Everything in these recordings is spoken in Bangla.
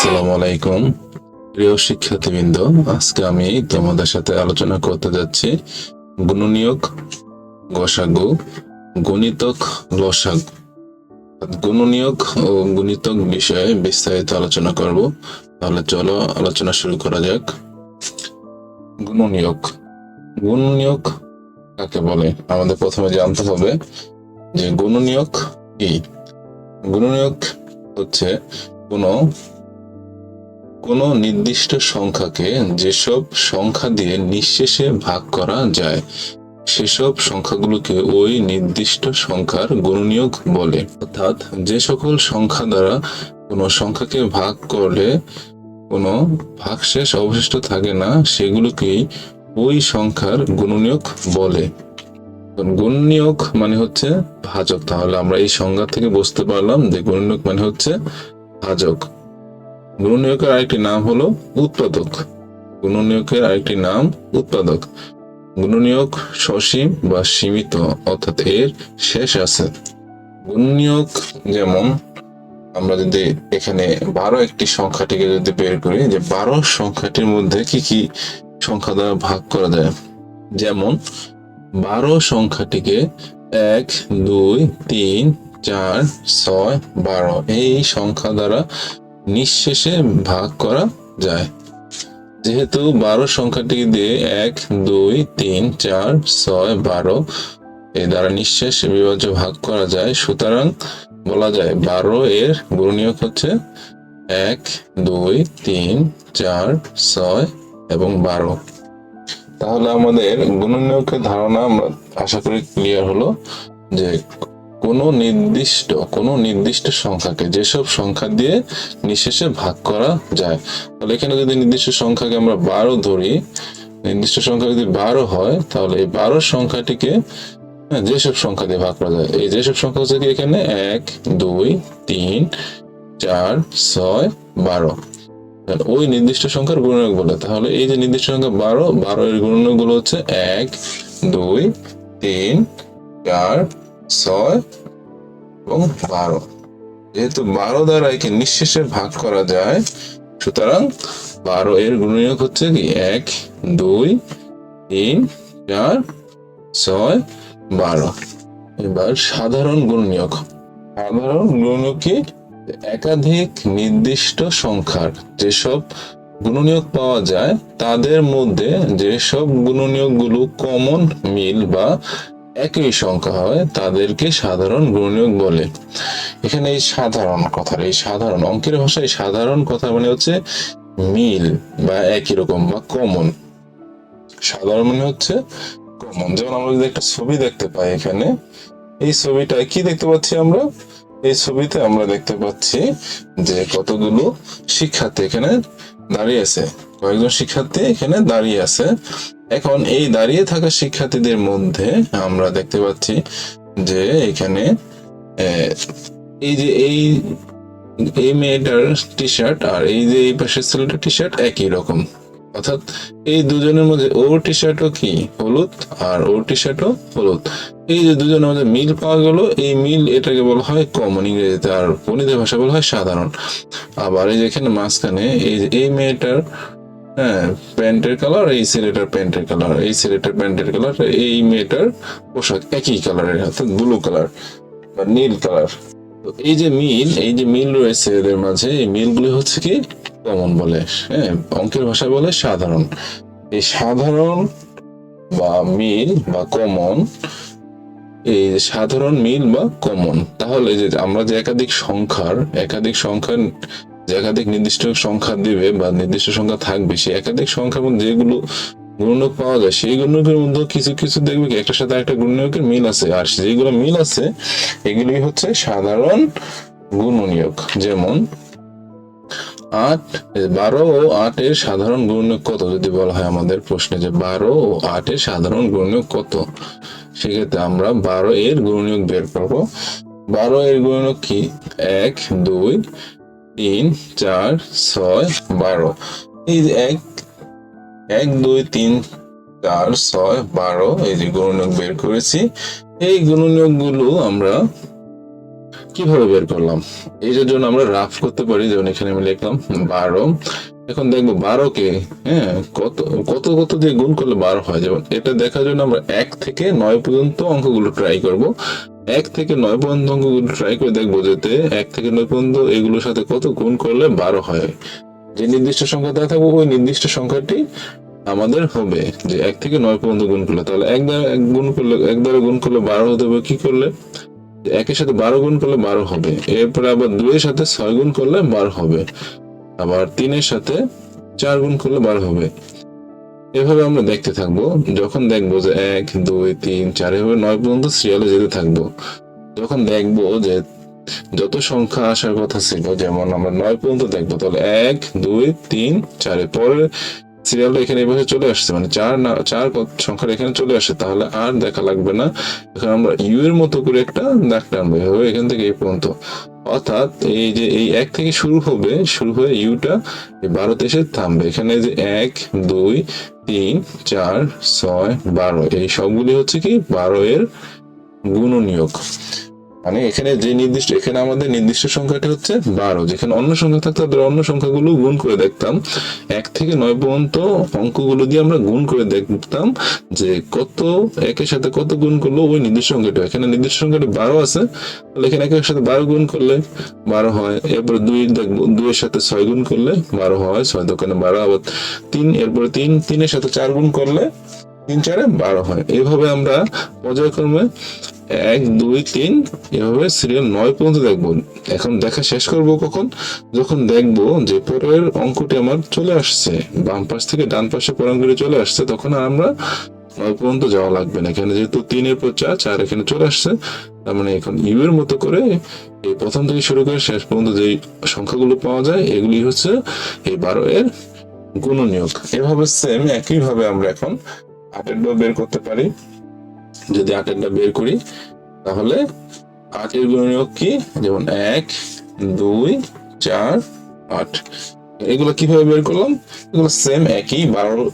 আসসালামু আলাইকুম। প্রিয় শিক্ষার্থীবৃন্দ, আজকে আমি তোমাদের সাথে আলোচনা করতে যাচ্ছি গুণনীয়ক গসাগু, গণিতক লসাগু গুণনীয়ক ও গণিতক বিষয়ে বিস্তারিত আলোচনা করব। তাহলে চলো আলোচনা শুরু করা যাক। গুণনীয়ক। গুণনীয়ক কাকে বলে? আমাদের প্রথমে জানতে হবে যে গুণনীয়ক কি? গুণনীয়ক হচ্ছে কোনো কোনো নির্দিষ্ট সংখ্যাকে যেসব সংখ্যা দিয়ে নিঃশেষে ভাগ করা যায়, সেসব সংখ্যাগুলোকে ওই নির্দিষ্ট সংখ্যার গুণনীয়ক বলে। অর্থাৎ যে সকল সংখ্যা দ্বারা কোনো সংখ্যাকে ভাগ করলে কোনো ভাগশেষ অবশিষ্ট থাকে না, সেগুলোকেই ওই সংখ্যার গুণনীয়ক বলে। গুণনীয়ক মানে হচ্ছে ভাজক। তাহলে আমরা এই সংজ্ঞা থেকে বুঝতে পারলাম যে গুণনীয়ক মানে হচ্ছে ভাজক। গুণনীয়কের আরেকটি নাম হলো উৎপাদক। গুণনীয়কের আরেকটি নাম উৎপাদক। গুণনীয়ক সসীম বা সীমিত, অর্থাৎ এর শেষ আছে। গুণনীয়ক যেমন, আমরা যদি এখানে বারো একটি সংখ্যাটিকে যদি বের করি, যে বারো সংখ্যাটির মধ্যে কি কি সংখ্যা দ্বারা ভাগ করা যায়? যেমন, বারো সংখ্যাটিকে এক, দুই, তিন, চার, ছয়, বারো, এই সংখ্যা দ্বারা নিঃশেষে ভাগ করা যায়। যেহেতু বারো সংখ্যাটি দিয়ে এক, দুই, তিন, চার, ছয়, বারো এই দ্বারা নিঃশেষ বিভাজ্য ভাগ করা যায়, সুতরাং বলা যায় বারো এর গুণনীয়ক হচ্ছে এক, দুই, তিন, চার, ছয় এবং বারো। তাহলে আমাদের গুণনীয়কের ধারণা আমরা আশা করি ক্লিয়ার হলো যে কোনো নির্দিষ্ট কোনো নির্দিষ্ট সংখ্যাকে যেসব সংখ্যা দিয়ে নিঃশেষে ভাগ করা যায়। তাহলে এখানে যদি নির্দিষ্ট সংখ্যাকে আমরা বারো ধরি নির্দিষ্ট সংখ্যা যদি বারো হয় তাহলে এই বারো সংখ্যাটিকে হ্যাঁ, যেসব সংখ্যা দিয়ে ভাগ করা যায় এই যেসব সংখ্যা হচ্ছে কি এখানে? এক দুই তিন চার ছয় বারো। ওই নির্দিষ্ট সংখ্যার গুণনীয়ক বলে। তাহলে এই যে নির্দিষ্ট সংখ্যা বারো বারো এর গুণনীয়কগুলো হচ্ছে এক দুই তিন চার ছয় এবং বারো। যেহেতু বারো দ্বারা একে নিঃশেষে ভাগ করা যায়, সুতরাং বারো এর গুণনীয়ক হচ্ছে কি? এক, দুই, তিন, চার, ছয়, বারো। এবার সাধারণ গুণনীয়ক। সাধারণ গুণনীয়ক কি? একাধিক নির্দিষ্ট সংখ্যার যেসব গুণনীয়ক পাওয়া যায়, তাদের মধ্যে যেসব গুণনীয়কগুলো কমন মিল বা একই সংখ্যা হয় তাদেরকে সাধারণ গুণনীয়ক বলে। এখানে এই সাধারণ কথার এই সাধারণ, অঙ্কের ভাষায় সাধারণ কথা মানে হচ্ছে মিল বা একই রকম বা কমন সাধারণ মানে হচ্ছে কমন যেমন আমরা যদি একটা ছবি দেখতে পাই এখানে, এই ছবিটা কি দেখতে পাচ্ছি আমরা? এই ছবিতে আমরা দেখতে পাচ্ছি যে কতগুলো শিক্ষার্থী এখানে দাঁড়িয়ে আছে। কয়েকজন শিক্ষার্থী এখানে দাঁড়িয়ে আছে। এখন এই দাঁড়িয়ে থাকা শিক্ষার্থীদের মধ্যে আমরা দেখতে পাচ্ছি যে এখানে এই যে এই এই মেয়েটার টি শার্ট আর এই যে এই পাশের ছেলেটার টি শার্ট একই রকম। অর্থাৎ এই দুজনের মধ্যে ওর টি শার্টও কি? হলুদ আর ওর টি শার্টও হলুদ। এই যে দুজনের মধ্যে মিল পাওয়া গেল। এই মিল এটাকে বলা হয় কমন ইংরেজিতে আর গণিতের ভাষা বলা হয় সাধারণ। আবার এই যেখানে মাঝখানে এই এই মেয়েটার হ্যাঁ প্যান্টের কালার এই ছেলেটার প্যান্টের কালার এই ছেলেটার প্যান্টের কালার এই মেয়েটার পোশাক একই কালারের অর্থাৎ ব্লু কালার বা নীল কালার তো এই যে মিল, এই যে মিল রয়েছে এদের মাঝে, এই মিলগুলি হচ্ছে কি? কমন বলে হ্যাঁ অঙ্কের ভাষায় বলে সাধারণ। এই সাধারণ বা মিল বা কমন এই সাধারণ মিল বা কমন তাহলে যে আমরা যে একাধিক সংখ্যার একাধিক সংখ্যার যে একাধিক নির্দিষ্ট সংখ্যা দিবে বা নির্দিষ্ট সংখ্যা থাকবে, সেই একাধিক সংখ্যার মধ্যে যেগুলো গুণক পাওয়া যায়, সেই গুণকের মধ্যে কিছু কিছু দেখবে কি একটার সাথে একটা গুণনীয়কের মিল আছে। আর যেগুলো মিল আছে এগুলি হচ্ছে সাধারণ গুণনীয়ক। যেমন আট, বারো ও আটের সাধারণ গুণনীয়ক কত? যদি বলা হয় আমাদের প্রশ্নে যে বারো ও আটের সাধারণ গুণনীয়ক কত? সেক্ষেত্রে আমরা বারো এর গুণনীয়ক বের করব। বারো এর গুণনীয়ক কি? এক, দুই তিন, চার, ছয়, বারো। এই যে এক এক, দুই, তিন, চার, ছয়, বারো, এই যে গুণনীয়ক বের করেছি। এই গুণনীয়কগুলো আমরা কীভাবে বের করলাম? এই যে জন্য আমরা রাফ করতে পারি, যেমন এখানে আমি লিখলাম বারো। এখন দেখব বারোকে হ্যাঁ কত কত কত দিয়ে গুণ করলে বারো হয়? যেমন এটা দেখার জন্য আমরা এক থেকে নয় পর্যন্ত অঙ্কগুলো ট্রাই করব। এক থেকে নয় পর্যন্ত অঙ্কগুলো ট্রাই করে দেখব যেতে এক থেকে নয় পর্যন্ত এগুলোর সাথে কত গুণ করলে বারো হয়। যে নির্দিষ্ট সংখ্যা দেওয়া থাকবে, ওই নির্দিষ্ট সংখ্যাটি আমাদের হবে। যে এক থেকে নয় পর্যন্ত গুণ করলে, তাহলে এক দ্বারা এক গুণ করলে, এক দ্বারা গুণ করলে বারো হতে হবে, কি করলে? একের সাথে বারো গুণ করলে বারো হবে। এরপরে আবার দুইয়ের সাথে ছয় গুণ করলে বারো হবে। আবার তিনের সাথে চার গুণ করলে বারো হবে। এভাবে আমরা দেখতে থাকব, যখন দেখব যে এক, দুই, তিন, চার, এভাবে নয় পর্যন্ত সিরিয়ালে যেতে থাকব। যখন দেখব যে যত সংখ্যা আসার কথা ছিল, যেমন আমরা নয় পর্যন্ত দেখব, তাহলে এক, দুই, তিন চারের পরে সিরিয়ালটা এখানে এভাবে চলে আসছে মানে চার না, চার সংখ্যাটা এখানে চলে আসে তাহলে আর দেখা লাগবে না। এখন আমরা ইউ এর মতো করে একটা দাগ টানবো, এভাবে এখান থেকে এই পর্যন্ত। অর্থাৎ এই যে এই এক থেকে শুরু হবে, শুরু হয়ে ইউটা বারোতে এসে থামবে। এখানে যে এক, দুই, তিন, চার, ছয়, বারো, এই সবগুলি হচ্ছে কি বারো এর গুণনীয়ক। মানে এখানে যে নির্দিষ্ট, এখানে আমাদের নির্দিষ্ট সংখ্যাটি হচ্ছে বারো। যেখানে অন্য সংখ্যা থাকতো তাদের অন্য সংখ্যাগুলো গুণ করে দেখতাম। এক থেকে নয় পর্যন্ত অঙ্কগুলো দিয়ে আমরা গুণ করে দেখতাম যে কত একের সাথে কত গুণ করল ওই নির্দিষ্ট সংখ্যাটি। এখানে নির্দিষ্ট সংখ্যাটি বারো আছে, তাহলে এখানে একের সাথে বারো গুণ করলে বারো হয়। এরপর দুই দেখব, দুইয়ের সাথে ছয় গুণ করলে বারো হয়, ছয় দোকানে বারো, আবার তিন, এরপরে তিন, তিনের সাথে চার গুণ করলে তিন চারে বারো হয়। এইভাবে আমরা পর্যায়ক্রমে এক, দুই, তিন, এভাবে সিরিয়াল নয় পর্যন্ত দেখব। এখন দেখা শেষ করব কখন? যখন দেখব যে পরের অঙ্কটি আমার চলে আসছে, বাম পাশ থেকে ডান পাশে পরের অঙ্কটি চলে আসছে, তখন আর আমরা নয় পর্যন্ত যাওয়া লাগবে না। এখানে যেহেতু তিনের পর চার চার এখানে চলে আসছে, তার মানে এখন ইউ এর মতো করে এই প্রথম থেকে শুরু করে শেষ পর্যন্ত যে সংখ্যাগুলো পাওয়া যায়, এগুলি হচ্ছে এই বারো এর গুণনীয়ক। এভাবে সেম একইভাবে আমরা এখন আটেরটাও বের করতে পারি। যদি আটেরটা বের করি, তাহলে আটের গুণনীয়ক কি? যেমন এক, দুই, চার, আট। এগুলো কীভাবে বের করলাম? এগুলো সেম একই, বারো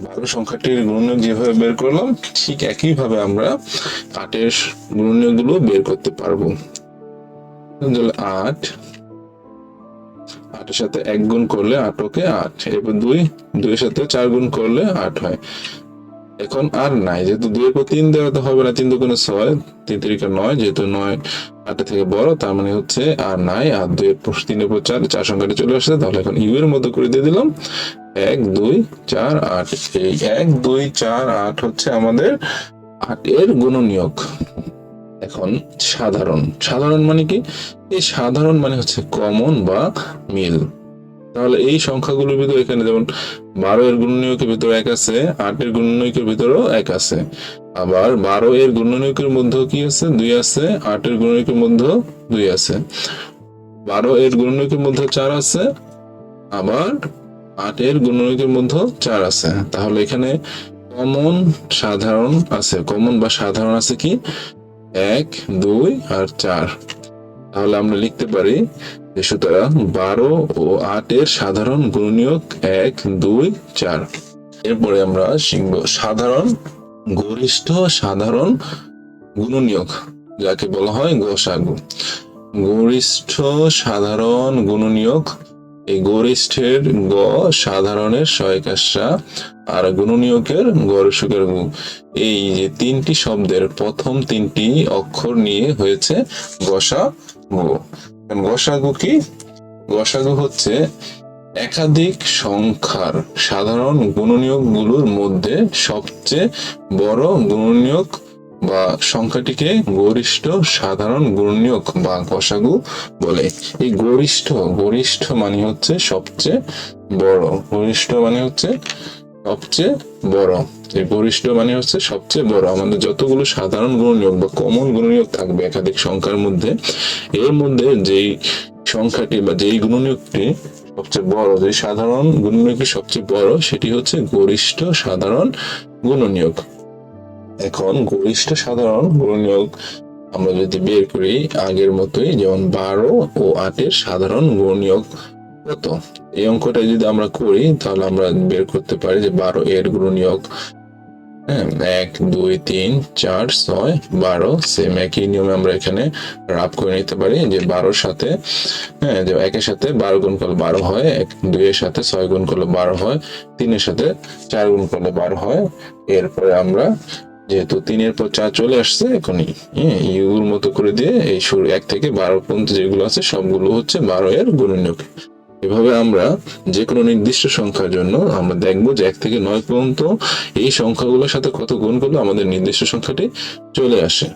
বারো সংখ্যাটির গুণনীয়ক যেভাবে বের করলাম, ঠিক একই ভাবে আমরা আটের গুণনীয়কগুলো বের করতে পারব। আট, আটের সাথে এক গুণ করলে আটকে আট। এরপর দুই, দুইয়ের সাথে চার গুণ করলে আট হয়। এখন আর নাই, যেহেতু দুইয়ের পর তিন দেওয়া তো হবে না, তিন দুগুণে ছয়, তিন তিরিকা নয়, যেহেতু নয় আটের থেকে বড়, তার মানে হচ্ছে আর নাই, আর দুইয়ের পর তিনের পর চার চার সংখ্যাটি চলে আসছে, তাহলে এখন ইউ এর মতো করে দিয়ে দিলাম। এক, দুই, চার, আট, এই এক, দুই, চার, আট হচ্ছে আমাদের আটের গুণনীয়ক। এখন সাধারণ সাধারণ মানে কি? এই সাধারণ মানে হচ্ছে কমন বা মিল। তাহলে এই সংখ্যাগুলোর ভিতরে এখানে যেমন বারো এর গুণনীয়কের ভিতরে এক আছে আটের গুণনীয়কের ভিতরেও এক আছে। আবার বারো এর গুণনীয়কের মধ্যেও কি আছে? দুই আছে আটের গুণনীয়কের মধ্যেও দুই আছে। বারো এর গুণনীয়কের মধ্যে চার আছে, আবার আটের গুণনীয়কের মধ্যেও চার আছে। তাহলে এখানে কমন সাধারণ আছে। কমন বা সাধারণ আছে কি? এক, দুই আর চার। তাহলে আমরা লিখতে পারি সুতরাং বারো ও আটের সাধারণ গুণনীয়ক এক, দুই, চার। এরপরে আমরা শিখব সাধারণ গরিষ্ঠ সাধারণ গুণনীয়ক, যাকে বলা হয় গসাগু। গরিষ্ঠ সাধারণ গুণনীয়ক, এই গরিষ্ঠের গ সাধারণের সহায়িকাশা আর গুণনীয়কের গরসুকের গু। এই যে তিনটি শব্দের প্রথম তিনটি অক্ষর নিয়ে হয়েছে গসা গু গসাগু কি? গসাগু হচ্ছে একাধিক সংখ্যার সাধারণ গুণনীয়কগুলোর মধ্যে সবচেয়ে বড় গুণনীয়ক বা সংখ্যাটিকে গরিষ্ঠ সাধারণ গুণনীয়ক বা গসাগু বলে। এই গরিষ্ঠ গরিষ্ঠ মানে হচ্ছে সবচেয়ে বড়। গরিষ্ঠ মানে হচ্ছে সবচেয়ে বড়। এই গরিষ্ঠ মানে হচ্ছে সবচেয়ে বড়, আমাদের যতগুলো সাধারণ গুণনীয়ক বা কমন গুণনীয়ক থাকবে একাধিক সংখ্যার মধ্যে, এর মধ্যে যেই সংখ্যাটি বা যেই গুণনীয়কটি সবচেয়ে বড় যে সাধারণ গুণনীয়কটি সবচেয়ে বড়, সেটি হচ্ছে গরিষ্ঠ সাধারণ গুণনীয়ক। এখন গরিষ্ঠ সাধারণ গুণনীয়ক আমরা যদি বের করি, আগের মতোই যেমন বারো ও আটের সাধারণ গুণনীয়ক কত? এই অঙ্কটা যদি আমরা করি, তাহলে আমরা বের করতে পারি যে বারো এর গুণনীয়ক এক, দুই, তিন, চার, ছয়, বারো সেম একই নিয়মে আমরা এখানে রাপ করে নিতে পারি যে বারোর সাথে হ্যাঁ যে একের সাথে বারো গুণ করলে বারো হয়, এক, দুইয়ের সাথে ছয় গুণ করলে বারো হয়, তিনের সাথে চার গুণ করলে বারো হয়। এরপরে আমরা যেহেতু তিনের পর চার চলে আসছে, এখনই হ্যাঁ ইউর মতো করে দিয়ে এই শুরু এক থেকে বারো পর্যন্ত যেগুলো আছে সবগুলো হচ্ছে বারো এর গুণনীয়ক। এভাবে আমরা যে কোনো নির্দিষ্ট সংখ্যার জন্য আমরা দেখব যে এক থেকে নয় পর্যন্ত এই সংখ্যাগুলোর সাথে কত গুণ করলে আমাদের নির্দিষ্ট সংখ্যাটি চলে আসে।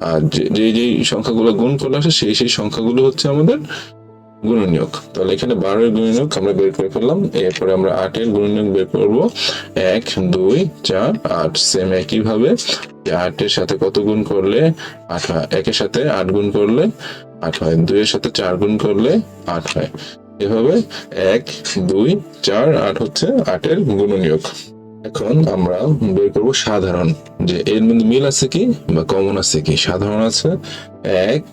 আর যে যে সংখ্যাগুলো গুণ করলে আসে, সেই সেই সংখ্যাগুলো হচ্ছে আমাদের গুণনীয়ক। তাহলে এখানে বারোর গুণনীয়ক আমরা বের করে ফেললাম। এরপরে আমরা আটের গুণনীয়ক বের করব। এক, দুই, চার, আট। সেম একই ভাবে যে আটের সাথে কত গুণ করলে আট হয়? একের সাথে আট গুণ করলে আট হয়। দুইয়ের সাথে চার গুণ করলে আট হয়। এভাবে এক, দুই, চার, আট হচ্ছে আটের গুণনীয়ক। এখন আমরা বের করব সাধারণ। যে এর মধ্যে মিল আছে কি বা কমন আছে কি? সাধারণ আছে এক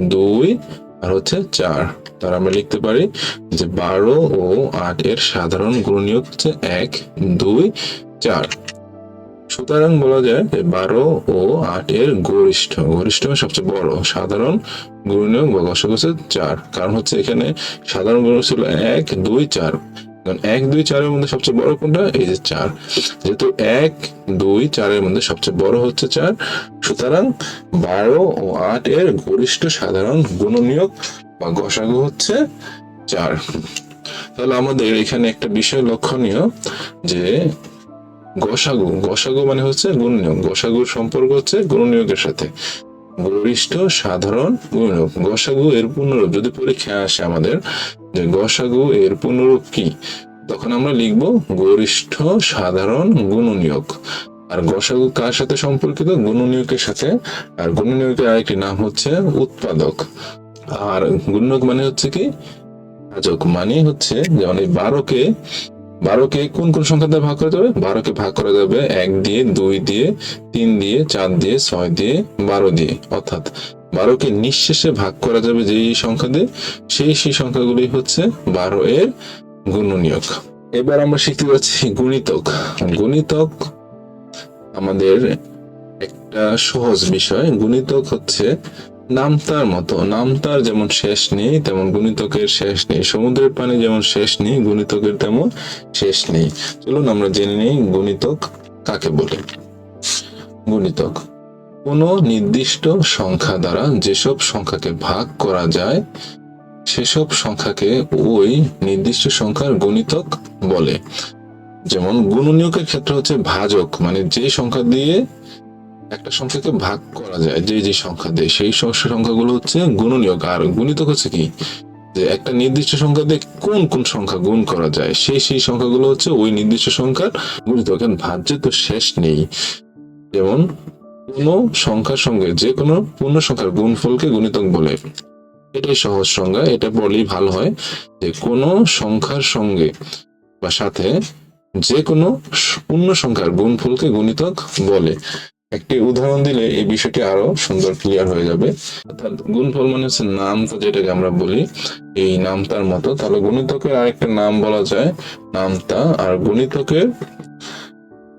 দুই, আর হচ্ছে চার। তার আমরা লিখতে পারি যে বারো ও আট এর সাধারণ গুণনীয়ক হচ্ছে এক, দুই, চার। সুতরাং বলা যায় যে বারো ও আট এর গরিষ্ঠ গরিষ্ঠ সবচেয়ে বড়, সাধারণ গুণনীয়ক বা গসক হচ্ছে চার। কারণ হচ্ছে এখানে সাধারণ গুণ ছিল এক, দুই, চার। কারণ এক, দুই, চারের মধ্যে সবচেয়ে বড় কোনটা? এই যে চার। যেহেতু এক, দুই, চারের মধ্যে সবচেয়ে বড় হচ্ছে চার, সুতরাং বারো ও আট এর গরিষ্ঠ সাধারণ গুণনীয়ক বা গসাগু হচ্ছে চার। তাহলে আমাদের এখানে একটা বিষয় লক্ষণীয় যে গসাগু গসাগু মানে হচ্ছে গুণনীয়ক গসাগুর সম্পর্ক হচ্ছে গুণনীয়কের সাথে। গরিষ্ঠ সাধারণ গুণনীয়ক গসাগু এর পূর্ণরূপ, যদি পরীক্ষায় আসে আমাদের, যে গসাগু এর পূর্ণরূপ কি, তখন আমরা লিখব গরিষ্ঠ সাধারণ গুণনীয়ক আর গসাগু কার সাথে সম্পর্কিত? গুণনীয়কের সাথে। আর গুণনীয়কের আরেকটি নাম হচ্ছে উৎপাদক। আর গুণনীয়ক মানে হচ্ছে কি? ভাজক মানে হচ্ছে যেমন এই বারোকে বারোকে কোন কোন সংখ্যা দিয়ে ভাগ করা যাবে বারোকে ভাগ করা যাবে এক দিয়ে, দুই দিয়ে, তিন দিয়ে, চার দিয়ে, ছয় দিয়ে, বারো দিয়ে। অর্থাৎ বারোকে নিঃশেষে ভাগ করা যাবে যেই সংখ্যা দিয়ে, সেই সেই সংখ্যাগুলি হচ্ছে বারো এর গুণনীয়ক। এবার আমরা শিখতে পাচ্ছি গুণিতক। গুণিতক আমাদের একটা সহজ বিষয়। গুণিতক হচ্ছে নামতার মতো, নামতার যেমন শেষ নেই, তেমন গুণিতকের শেষ নেই। সমুদ্রের পানি যেমন শেষ নেই, গুণিতকের তেমন শেষ নেই। চলুন আমরা জেনে নিই গুণিতক কাকে বলে। গুণিতক, কোন নির্দিষ্ট সংখ্যা দ্বারা যেসব সংখ্যাকে ভাগ করা যায়, সেসব সংখ্যাকে ওই নির্দিষ্ট সংখ্যার গুণিতক বলে। যেমন গুণনীয়কের ক্ষেত্রে হচ্ছে ভাজক মানে যে সংখ্যা দিয়ে একটা সংখ্যাকে ভাগ করা যায়, যে যে সংখ্যা দিয়ে, সেই সংখ্যাগুলো হচ্ছে গুণনীয়ক। আর গুণিতক হচ্ছে কি? যে একটা নির্দিষ্ট সংখ্যা দিয়ে কোন কোন সংখ্যা গুণ করা যায়, সেই সেই সংখ্যাগুলো হচ্ছে ওই নির্দিষ্ট সংখ্যার গুণিতক এখন ভাজ্যে তো শেষ নেই। যেমন কোন সংখ্যার সঙ্গে যে কোনো পূর্ণ সংখ্যার গুণফলকে গুণিতক বলে। এটাই সহজ সংজ্ঞা, এটা বলেই ভালো হয় যে কোনো সংখ্যার সঙ্গে বা সাথে যে কোনো পূর্ণ সংখ্যার গুণফলকে গুণিতক বলে। একটি উদাহরণ দিলে এই বিষয়টি আরও সুন্দর ক্লিয়ার হয়ে যাবে। অর্থাৎ গুণফল মানে হচ্ছে নামতা যেটাকে আমরা বলি, এই নামতার মতো। তাহলে গুণিতকের আরেকটা নাম বলা যায় নামতা আর গুণিতকের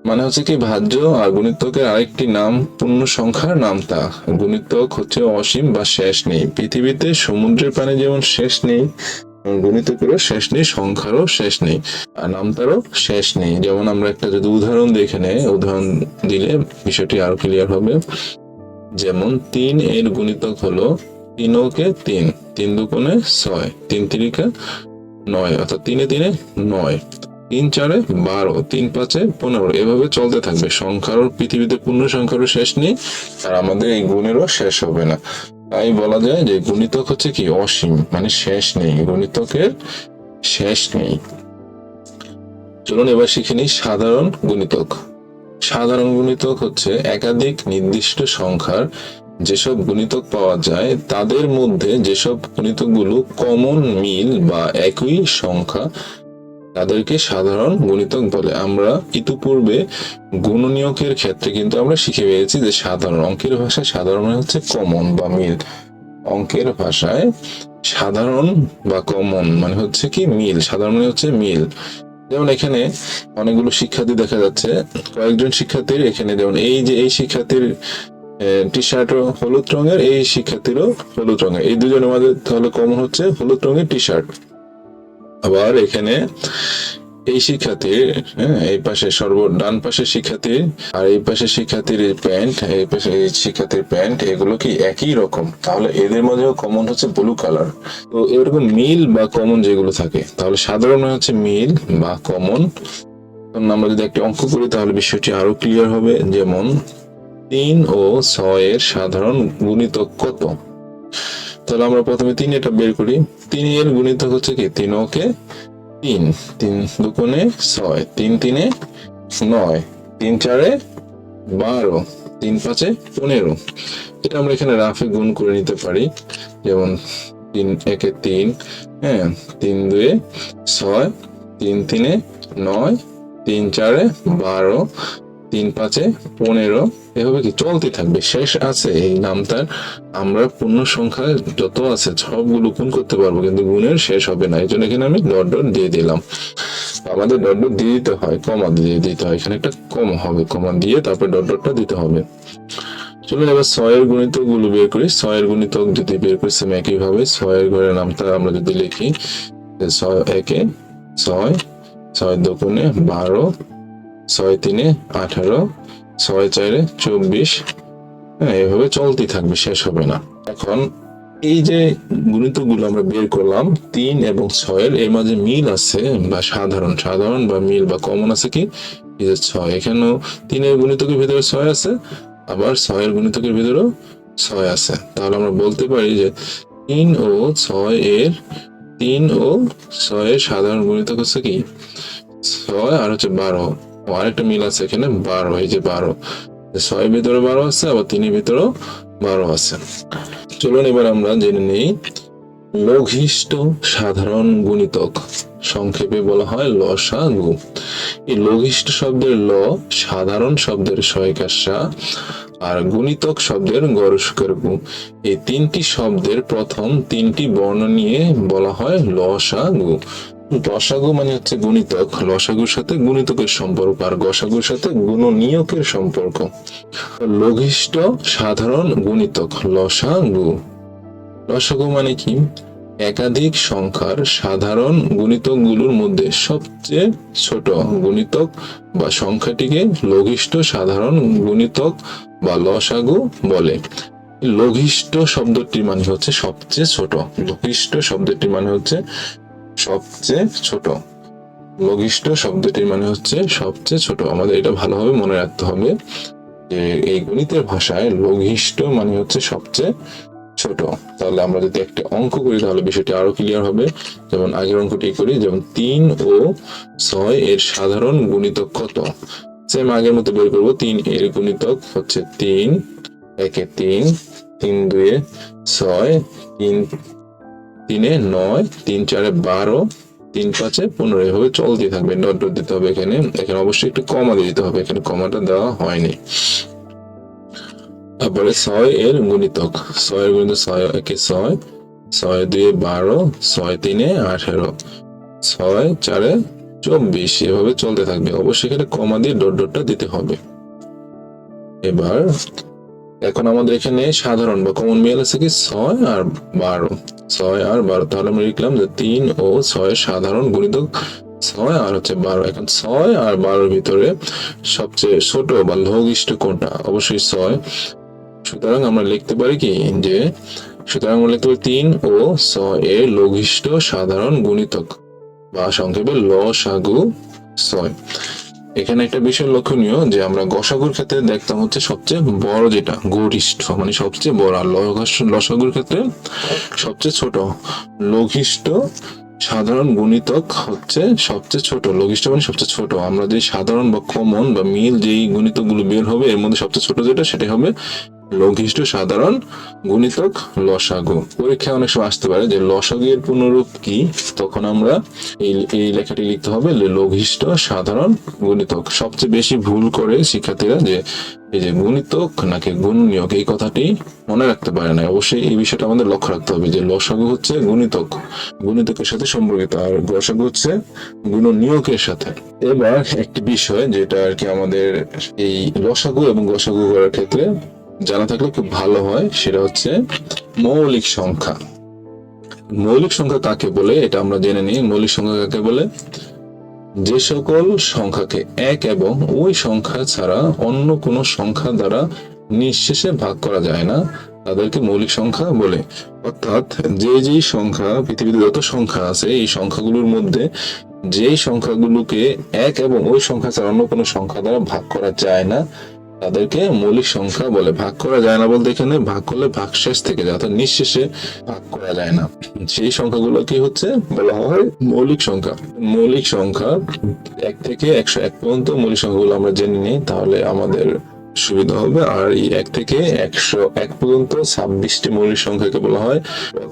মানে হচ্ছে কি ভাজ্য, আর গুণিতকের আরেকটি নাম, পূর্ণ সংখ্যার নামতা গুণিতক হচ্ছে অসীম বা শেষ নেই। পৃথিবীতে সমুদ্রের পানি যেমন শেষ নেই গুণিতকেরও শেষ নেই, সংখ্যারও শেষ নেই, আর নামতারও শেষ নেই। যেমন আমরা একটা যদি উদাহরণ দেখে নেই উদাহরণ দিলে বিষয়টি আরও ক্লিয়ার হবে। যেমন তিন এর গুণিতক হলো তিন তিনকে তিন তিন দুকোণে ছয়, তিন তিরিকা নয়, অর্থাৎ তিনে তিনে নয়, তিন চারে বারো, তিন পাঁচে পনেরো, এভাবে চলতে থাকবে। সংখ্যারও পৃথিবীতে পূর্ণ সংখ্যারও শেষ নেই, আর আমাদের এই গুণেরও শেষ হবে না। তাই বলা যায় যে গুণিতক হচ্ছে কি অসীম মানে শেষ নেই, গুণিতকের শেষ নেই। চলুন এবার শিখে নিই সাধারণ গুণিতক। সাধারণ গুণিতক হচ্ছে একাধিক নির্দিষ্ট সংখ্যার যেসব গুণিতক পাওয়া যায়, তাদের মধ্যে যেসব গুণিতকগুলো কমন মিল বা একই সংখ্যা তাদেরকে সাধারণ গুণিতক বলে। আমরা ইতিপূর্বে গুণনীয়কের ক্ষেত্রে কিন্তু আমরা শিখে পেয়েছি যে সাধারণ অঙ্কের ভাষায় সাধারণ মানে হচ্ছে কমন বা মিল। অঙ্কের ভাষায় সাধারণ বা কমন মানে হচ্ছে কি মিল। সাধারণ মানে হচ্ছে মিল। যেমন এখানে অনেকগুলো শিক্ষার্থী দেখা যাচ্ছে। কয়েকজন শিক্ষার্থীর এখানে যেমন এই যে এই শিক্ষার্থীর টি শার্টও হলুদ রঙের, এই শিক্ষার্থীরও হলুদ রঙের। এই দুজনের মাঝে তাহলে কমন হচ্ছে হলুদ রঙের টি শার্ট আবার এখানে এই শিক্ষার্থীর হ্যাঁ এই পাশে সর্ব, ডান পাশের শিক্ষার্থীর আর এই পাশের শিক্ষার্থীর প্যান্ট, এই পাশে শিক্ষার্থীর প্যান্ট, এগুলো কি একই রকম? তাহলে এদের মধ্যেও কমন হচ্ছে ব্লু কালার তো এরকম মিল বা কমন যেগুলো থাকে, তাহলে সাধারণ হচ্ছে মিল বা কমন আমরা যদি একটি অঙ্ক করি, তাহলে বিষয়টি আরও ক্লিয়ার হবে, যেমন তিন ও ছয়ের সাধারণ গুণিতক কত? তাহলে আমরা প্রথমে তিন এটা বের করি। তিন এর গুণিতক হচ্ছে কি? তিন ওকে, তিন। তিন দুগুণে ছয়। তিন তিনে নয়। তিন চারে বারো। তিন পাঁচে পনেরো। এটা আমরা এখানে রাফে গুণ করে নিতে পারি। যেমন তিন একে তিন হ্যাঁ তিন দুয়ে ছয়, তিন তিনে নয়, তিন চারে বারো তিন পাঁচে পনেরো, এভাবে কি চলতে থাকবে? শেষ আছে এই নামটার। আমরা পূর্ণ সংখ্যা যত আছে সবগুলো গুণ করতে পারব, কিন্তু গুণের শেষ হবে না। এই জন্য এখানে আমি ডট ডট দিয়ে দিলাম। আমাদের ডট ডট দিয়ে দিতে হয়, কমা দিয়ে দিতে হয়। এখানে একটা কম হবে, কমা দিয়ে তারপর ডট ডটটা দিতে হবে। চলুন এবার ছয়ের গুণিতকগুলো বের করি। ছয়ের গুণিতক যদি বের করি সেম একই ভাবে ছয়ের ঘরের নামটা আমরা যদি লিখি ছয় একে ছয় ছয় দুগুণে বারো ছয় তিনে আঠারো, ছয় চারে চব্বিশ। হ্যাঁ এভাবে চলতেই থাকবে, শেষ হবে না। এখন এই যে গুণিতকগুলো আমরা বের করলাম, তিন এবং ছয়ের, এর মাঝে মিল আছে বা সাধারণ। সাধারণ বা মিল বা কমন আছে কি? ছয়, এখানেও তিনের গুণিতকের ভিতরে ছয় আছে, আবার ছয়ের গুণিতকের ভিতরেও ছয় আছে। তাহলে আমরা বলতে পারি যে তিন ও ছয় এর, তিন ও ছয়ের সাধারণ গুণিতক হচ্ছে কি? ছয় আর হচ্ছে বারো। আরেকটা মিল আছে এখানে, বারো, এই যে বারো। ছয়ের ভিতরে বারো আছে, আবার তিনের ভিতরেও বারো আছে। চলুন এবার আমরা জেনে নেই, লঘিষ্ঠ সাধারণ গুণিতক, সংক্ষেপে বলা হয় লসাগু। এই লঘিষ্ঠ শব্দের ল, সাধারণ শব্দের সয়কাশা আর গুণিতক শব্দের গরস্কর গু এই তিনটি শব্দের প্রথম তিনটি বর্ণ নিয়ে বলা হয় লসাগু। লসাগু মানে হচ্ছে গুণিতক। লসাগুর সাথে গুণিতকের সম্পর্ক আর গসাগুর সাথে গুণনীয়কের সম্পর্ক। লঘিষ্ঠ, সাধারণ, গুণিতক। লসাগু। লসাগু মানে কি? একাধিক সংখ্যার সাধারণ গুণিতকগুলোর মধ্যে সবচেয়ে ছোট গুণিতক বা সংখ্যাটিকে লঘিষ্ঠ, সাধারণ গুণিতক বা লসাগু বলে। লঘিষ্ঠ শব্দটির মানে হচ্ছে সবচেয়ে ছোট। লঘিষ্ঠ শব্দটির মানে হচ্ছে সবচেয়ে ছোট। লঘিষ্ঠ শব্দটির মানে হচ্ছে সবচেয়ে ছোট। আমাদের এটা ভালোভাবে মনে রাখতে হবে যে এই গণিতের ভাষায় লঘিষ্ঠ মানে হচ্ছে সবচেয়ে ছোট। তাহলে আমরা যদি একটা অঙ্ক করি তাহলে বিষয়টি আরও ক্লিয়ার হবে। যেমন আগের অঙ্কটি করি, যেমন তিন ও ছয় এর সাধারণ গুণিতক কত? সেম আগের মতো বের করব। তিন এর গুণিতক হচ্ছে তিন। একে তিন তিন দুয়ে ছয়, তিন তিনে নয়, তিন চারে বারো, তিন পাঁচে পনেরো। এভাবে চলতে থাকবে ডট ডট দিতে হবে এখানে। এখানে অবশ্যই একটু কমা দিয়ে দিতে হবে, এখানে কমাটা দেওয়া হয়নি। তারপরে ছয় এর গুণিতক। ছয়ের গুণিতক ছয়, একে ছয় ছয় দুয়ে বারো, ছয় তিনে আঠেরো, ছয় চারে চব্বিশ। এভাবে চলতে থাকবে। অবশ্যই এখানে কমা দিয়ে ডট ডটটা দিতে হবে। এবার এখন আমাদের এখানে সাধারণ বা কমন মিল আছে কি? ছয় আর বারো। ছয় আর বারো। তাহলে আমরা লিখলাম যে তিন ও ছয় সাধারণ গুণিতক ছয় আর হচ্ছে বারো। এখন ছয় আর বারোর ভিতরে সবচেয়ে ছোট বা লঘিষ্ঠ কোনটা? অবশ্যই ছয়। সুতরাং আমরা লিখতে পারি কি? যে সুতরাং আমরা লিখতে পারি তিন ও ছয় এর লঘিষ্ঠ সাধারণ গুণিতক বা সংক্ষেপে ল সাগু ছয়। এখানে একটা বিষয় লক্ষণীয় যে আমরা গসাগুর ক্ষেত্রে দেখতাম হচ্ছে সবচেয়ে বড় যেটা, গরিষ্ঠ মানে সবচেয়ে বড় আর লসাগুর ক্ষেত্রে সবচেয়ে ছোট, লঘিষ্ঠ সাধারণ গুণিতক হচ্ছে সবচেয়ে ছোট, লঘিষ্ঠ মানে সবচেয়ে ছোট। আমরা যে সাধারণ বা কমন বা মিল যেই গুণিতকগুলো বের হবে, এর মধ্যে সবচেয়ে ছোট যেটা সেটা হবে লঘিষ্ঠ সাধারণ গুণিতক লসাগু। পরীক্ষায় অনেক সময় আসতে পারে যে লসাগু এর পুনরূপ কি? তখন আমরা এই এই লেখাটি লিখতে হবে লঘিষ্ঠ সাধারণ গুণিতক। সবচেয়ে বেশি ভুল করে শিক্ষার্থীরা যে এই যে গুণিতক নাকি গুণনীয়ক এই কথাটি মনে রাখতে পারে না অবশ্যই এই বিষয়টা আমাদের লক্ষ্য রাখতে হবে যে লসাগু হচ্ছে গুণিতক। গুণিতকের সাথে সম্পর্কিত, আর গসাগু হচ্ছে গুণনীয়কের সাথে। এবার একটি বিষয় যেটা আর কি আমাদের এই লসাগু এবং গসাগু করার ক্ষেত্রে জানা থাকলে খুব ভালো হয়, সেটা হচ্ছে মৌলিক সংখ্যা। মৌলিক সংখ্যা কাকে বলে? এটা আমরা জেনে নিই। মৌলিক সংখ্যা কাকে বলে? যে সকল সংখ্যাকে এক এবং ওই সংখ্যা ছাড়া অন্য কোনো সংখ্যা দ্বারা নিঃশেষে ভাগ করা যায় না, তাদেরকে মৌলিক সংখ্যা বলে। অর্থাৎ যে যেই সংখ্যা, পৃথিবীতে যত সংখ্যা আছে, এই সংখ্যাগুলোর মধ্যে যেই সংখ্যাগুলোকে এক এবং ওই সংখ্যা ছাড়া অন্য কোনো সংখ্যা দ্বারা ভাগ করা যায় না তাদেরকে মৌলিক সংখ্যা বলে ভাগ করা যায় না বলতে এখানে ভাগ করলে ভাগশেষ থেকে যায়, অর্থাৎ নিঃশেষে ভাগ করা যায় না। সেই সংখ্যাগুলো কি হচ্ছে? বলা হয় মৌলিক সংখ্যা। মৌলিক সংখ্যা এক থেকে একশো এক পর্যন্ত মৌলিক সংখ্যাগুলো আমরা জেনে নিই, তাহলে আমাদের সুবিধা হবে। আর এই এক থেকে একশো এক পর্যন্ত ছাব্বিশটি মৌলিক সংখ্যাকে বলা হয়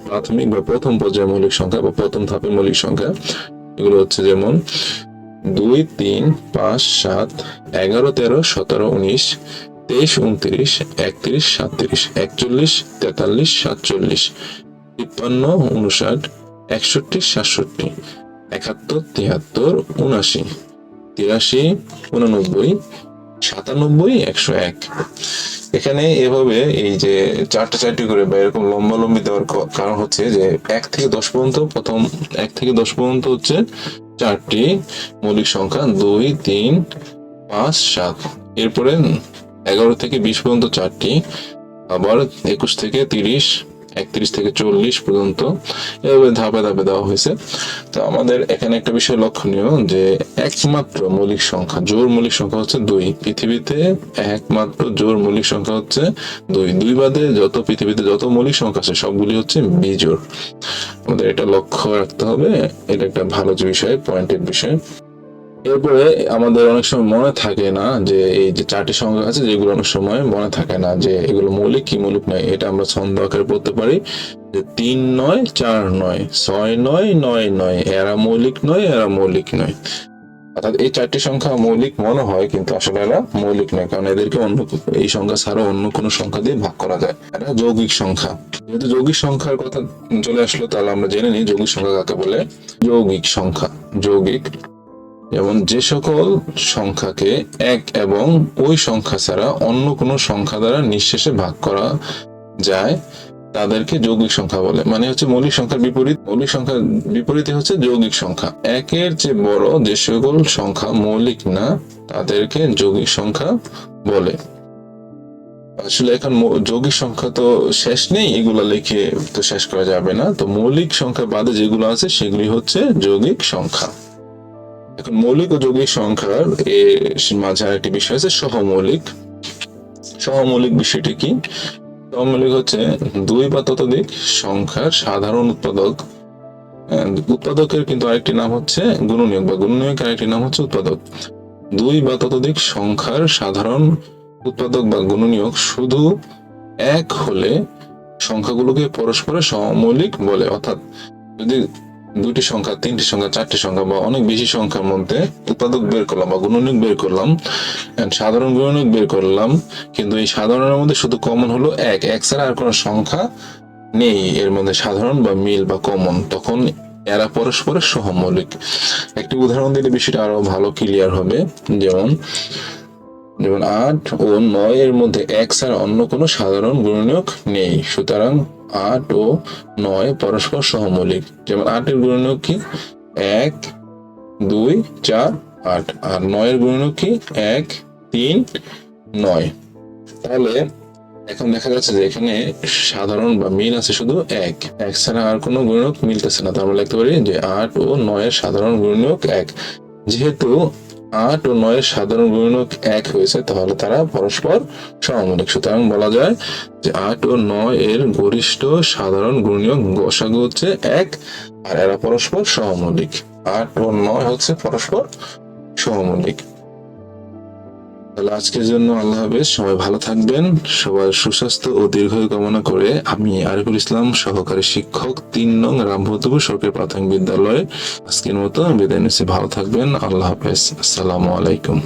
প্রাথমিক বা প্রথম পর্যায়ের মৌলিক সংখ্যা বা প্রথম ধাপের মৌলিক সংখ্যা। এগুলো হচ্ছে যেমন দুই, তিন, পাঁচ, সাত, এগারো, তেরো, সতেরো, উনিশ, তেইশ, উনত্রিশ, একত্রিশ সাতত্রিশ একচল্লিশ, তেতাল্লিশ, সাতচল্লিশ, তিপ্পান্ন, উনষাট, একষট্টি, সাতষট্টি, একাত্তর, তিয়াত্তর উনাশি তিরাশি, উননব্বই, সাতানব্বই, একশো এক। এখানে এভাবে এই যে চারটে চারটি করে বা এরকম লম্বা লম্বি দেওয়ার কারণ হচ্ছে যে এক থেকে দশ পর্যন্ত প্রথম, এক থেকে দশ পর্যন্ত হচ্ছে চারটি মৌলিক সংখ্যা, দুই, তিন, পাঁচ, সাত। এরপরে এগারো থেকে বিশ পর্যন্ত চারটি, আবার একুশ থেকে তিরিশ একত্রিশ থেকে চল্লিশ পর্যন্ত এভাবে ধাপে ধাপে দেওয়া হয়েছে। তো আমাদের এখানে একটা বিষয় লক্ষণীয় যে একমাত্র মৌলিক সংখ্যা, জোর মৌলিক সংখ্যা হচ্ছে দুই। পৃথিবীতে একমাত্র জোর মৌলিক সংখ্যা হচ্ছে দুই। দুই বাদে যত পৃথিবীতে যত মৌলিক সংখ্যা আছে, সবগুলি হচ্ছে বিজোর আমাদের এটা লক্ষ্য রাখতে হবে। এটা একটা ভালো বিষয় পয়েন্টের বিষয়। এরপরে আমাদের অনেক সময় মনে থাকে না যে এই যে চারটি সংখ্যা আছে, যেগুলো অনেক সময় মনে থাকে না যে এগুলো মৌলিক, কি মৌলিক নয়, এটা আমরা ছন্দ আকারে পড়তে পারি যে তিন নয়, চার নয়, ছয় নয় নয় নয়, এরা মৌলিক নয়, এরা মৌলিক নয়। অর্থাৎ এই চারটি সংখ্যা মৌলিক মনে হয়, কিন্তু আসলে এরা মৌলিক নয়, কারণ এদেরকে অন্য এই সংখ্যা ছাড়া অন্য কোনো সংখ্যা দিয়ে ভাগ করা যায়। এটা যৌগিক সংখ্যা। যেহেতু যৌগিক সংখ্যার কথা চলে আসলো, তাহলে আমরা জেনে নিই যৌগিক সংখ্যা কাকে বলে। যৌগিক সংখ্যা। যৌগিক যেমন যে সকল সংখ্যাকে এক এবং ওই সংখ্যা ছাড়া অন্য কোনো সংখ্যা দ্বারা নিঃশেষে ভাগ করা যায়, তাদেরকে যৌগিক সংখ্যা বলে। মানে হচ্ছে মৌলিক সংখ্যার বিপরীত। মৌলিক সংখ্যার বিপরীতে হচ্ছে যৌগিক সংখ্যা। একের চেয়ে বড় যে সকল সংখ্যা মৌলিক না, তাদেরকে যৌগিক সংখ্যা বলে। আসলে এখন যৌগিক সংখ্যা তো শেষ নেই, এগুলা লিখে তো শেষ করা যাবে না। তো মৌলিক সংখ্যা বাদে যেগুলো আছে, সেগুলি হচ্ছে যৌগিক সংখ্যা। এখন মৌলিক ও যৌগিক সংখ্যার এর মাঝে আরেকটি বিষয় আছে সহমৌলিক। সহমৌলিক বিষয়টি কি? সহমৌলিক হচ্ছে দুই বা ততোধিক সংখ্যার সাধারণ উৎপাদক। উৎপাদকের কিন্তু আরেকটি নাম হচ্ছে গুণনীয়ক বা গুণনীয়ক আরেকটি নাম হচ্ছে উৎপাদক। দুই বা ততোধিক সংখ্যার সাধারণ উৎপাদক বা গুণনীয়ক শুধু এক হলে সংখ্যাগুলোকে পরস্পরের সমমৌলিক বলে। অর্থাৎ যদি দুটি সংখ্যা, তিনটি সংখ্যা, চারটি সংখ্যা বা অনেক বেশি সংখ্যার মধ্যে উৎপাদক বের করলাম বা গুণনীয়ক বের করলাম। সাধারণ গুণনীয়ক বের করলাম, কিন্তু এই সাধারণের মধ্যে শুধু কমন হলো এক। এক ছাড়া আর কোনো সংখ্যা নেই। এর মধ্যে সাধারণ বা মিল বা কমন তখন এরা পরস্পরের সহমৌলিক। একটি উদাহরণ দিলে বিষয়টা আরও ভালো ক্লিয়ার হবে। যেমন যেমন আট ও নয় এর মধ্যে এক ছাড়া অন্য কোনো সাধারণ গুণনীয়ক নেই। সুতরাং আট ও নয় পরস্পর সহমৌলিক যেমন আটের গুণনীয়ক কি? এক, দুই, চার, আট। আর নয়ের গুণনীয়ক কি? এক, তিন, নয়। তাহলে এখন দেখা যাচ্ছে যে এখানে সাধারণ বা মিল আছে শুধু এক। এক ছাড়া আর কোনো গুণনীয়ক মিলতেছে না। তার আমরা লিখতে পারি যে আট ও নয়ের সাধারণ গুণনীয়ক এক। যেহেতু আট ও নয়ের সাধারণ গুণক এক হয়েছে, তাহলে তারা পরস্পর সমমানিক সুতরাং বলা যায় যে আট ও নয় এর গরিষ্ঠ সাধারণ গুণীয় গসাগু হচ্ছে এক, আর এরা পরস্পর সমমৌলিক। আট ও নয় হচ্ছে পরস্পর সহমৌলিক তাহলে আজকের জন্য আল্লাহ হাফেজ, সবাই ভালো থাকবেন সবার সুস্বাস্থ্য ও দীর্ঘায়ু কামনা করে আমি আরিফুল ইসলাম, সহকারী শিক্ষক, তিন নং রামভতপুর সরকারি প্রাথমিক বিদ্যালয়ে। আজকের মতো বিদায় নিচ্ছি, ভালো থাকবেন, আল্লাহ হাফেজ, আসসালামু আলাইকুম।